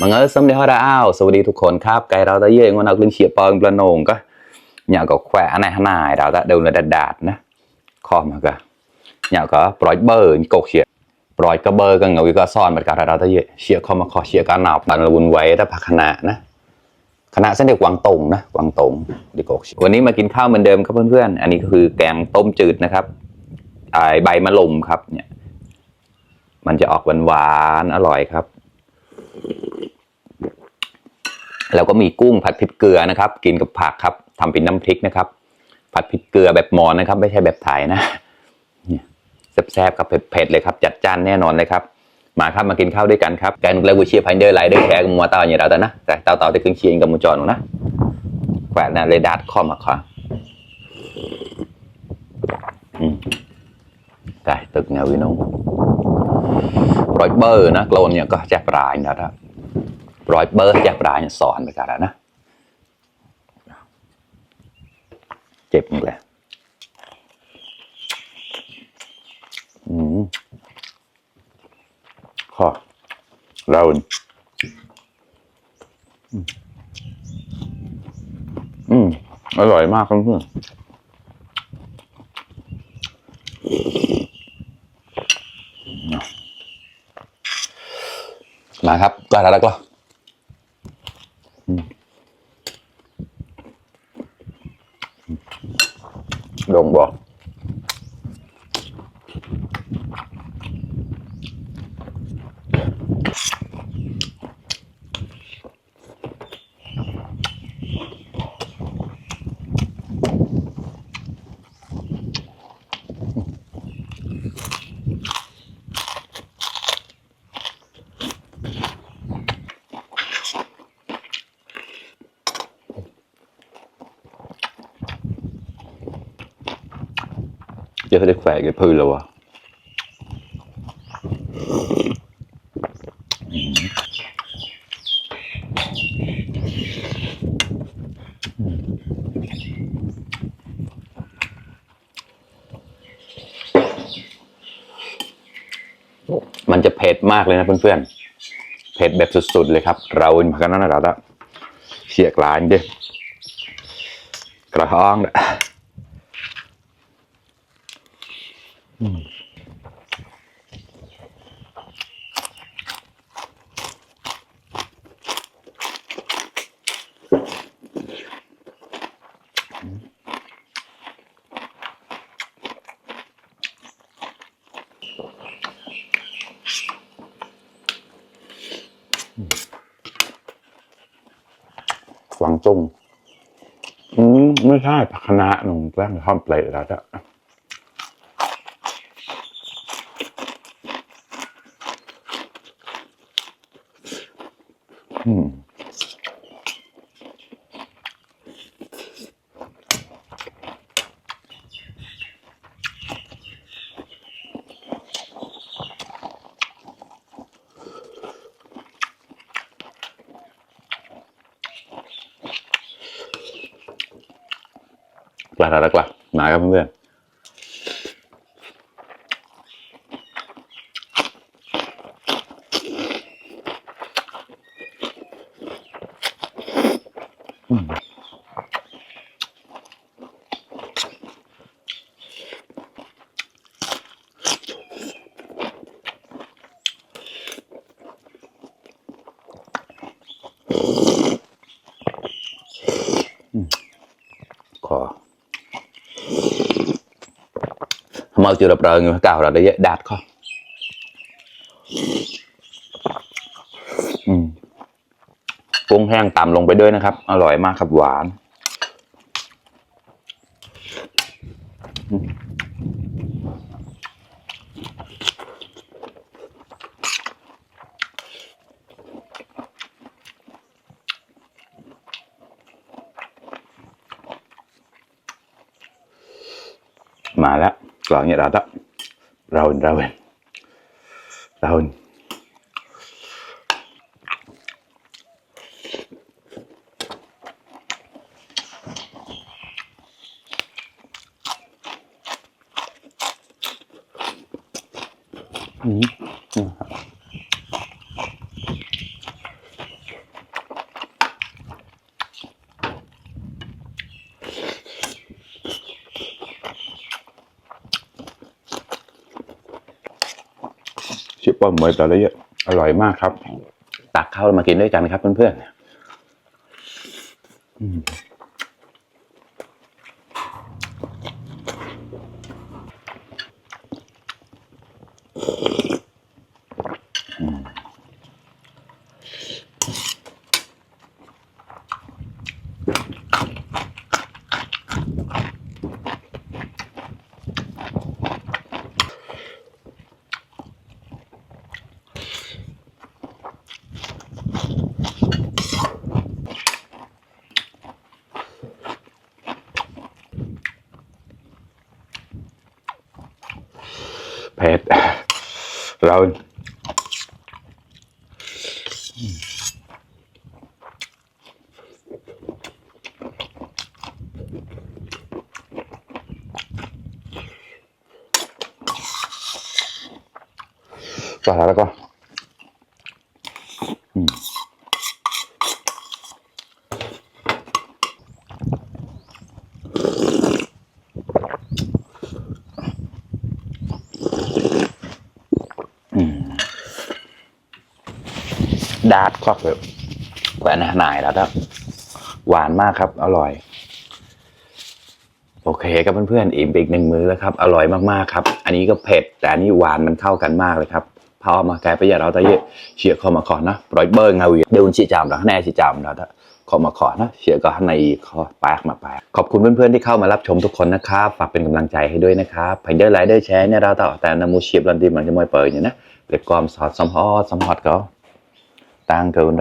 มังเออสมเด็จพระอ้าวสวัสดีทุกคนครับไกลเราตะเย่งวันนักลินเฉียปองประนงก็ nhà có khỏe này hắn này đó đã đều là đạt đạt nè kho mà cả nhà có brói bơ cột xịa brói cái bơ cái ngồi cái son mà cả đó t ะเย่เฉียคอมาขอเฉียการหนาวปันละบุญไว้ถ้าพักขณะนะคณะเส้นเด็กวางตงนะวางตงดีกกวันนี้มากินข้าวเหมือนเดิมครับเพื่อนๆอันนี้ก็คือแกงต้มจืดนะครับใบมะลุมครับเนี่ย มันจะออกหวานๆอร่อยครับ แล้วก็มีกุ้งผัดพริกเกลือนะครับ กินกับผักครับทำเป็นน้ำพริกนะครับ ผัดพริกเกลือแบบหมอญนะครับ ไม่ใช่แบบไทยนะแซ่บๆครับเผ็ดๆเลยครับ จัดจ้านแน่นอนเลยครับมาครับมากินข้าวด้วยกันครับแกนแล้วกูเชียร์พันเดอร์ไลเดอร์แคร์กับมัวเตาอย่างเราแต่นะแต่เตาเตาจะขึ้นเชียร์กับมูจอนหนูนะแขวนนะเลยดัดข้อมาขวาอืมได้ตึกแนววินงรอยเบอร์นะโกลนเนี่ยก็แจ็บรายนะครับ รอยเบอร์แจบรายเนี่ยสอนไปกันแล้วนะ เจ็บเลยอืมข้อเราอืมอืม อร่อยมากครับเพื่อนมาครับกล้าแล้วก็อืม ดง บอก giờ phải khỏe cái phư là à มันจะเผ็ดมากเลยนะเพื่อนๆ เผ็ดแบบสุดๆเลยครับ เราเหมือนกันนั่นแหละเสียกลายดิกระห้องเด้ กวางตุ้งอืมไม่ใช่ผักคะน้าหนุ่มแกล้งข้ามเปลยแล้วจ้ะอืม กลาแล้วกลามาครับเพื่อนขอ มขอ mau chưa đập rời người cào là để đạt không อืมกุ้งแห้งต่ำลงไปด้วยนะครับ อร่อยมากครับหวาน มาแล้ว กล่องเนี่ยเราต้องเราเราเรา อืม ปลาหมึกแต่ละเยอะอร่อยมากครับ ตักข้าวมากินด้วยกันครับเพื่อนๆ เผ็ดเราก็แล้วก็ ดาดครอบเลยแหวนหนายแล้วครับ หวานมากครับ อร่อย โอเคครับเพื่อนๆอิ่มอีกหนึ่งมื้อแล้วครับ อร่อยมากๆครับ อันนี้ก็เผ็ด แต่อันนี้หวานมันเข้ากันมากเลยครับพอมาแกไปอย่าเราตะเยะเชียร์คอมาขอนะปล่อยเบอร์เงาเวียเดี๋ยวชีจามแล้วแน่ชีจามแล้วถ้าขอมาขอนะเชียร์ก็ในคอปากมาปากขอบคุณเพื่อนๆที่เข้ามารับชมทุกคนนะครับฝากเป็นกำลังใจให้ด้วยนะครับไปเดอร์ไลค์เดอร์แชร์เนี่ยเราต่อแต่นามูเชียบลันดีมันจะมวยเปิดเนี่นะเด็กกอมสอดสมฮอดสมฮอดก็ ตังเกิน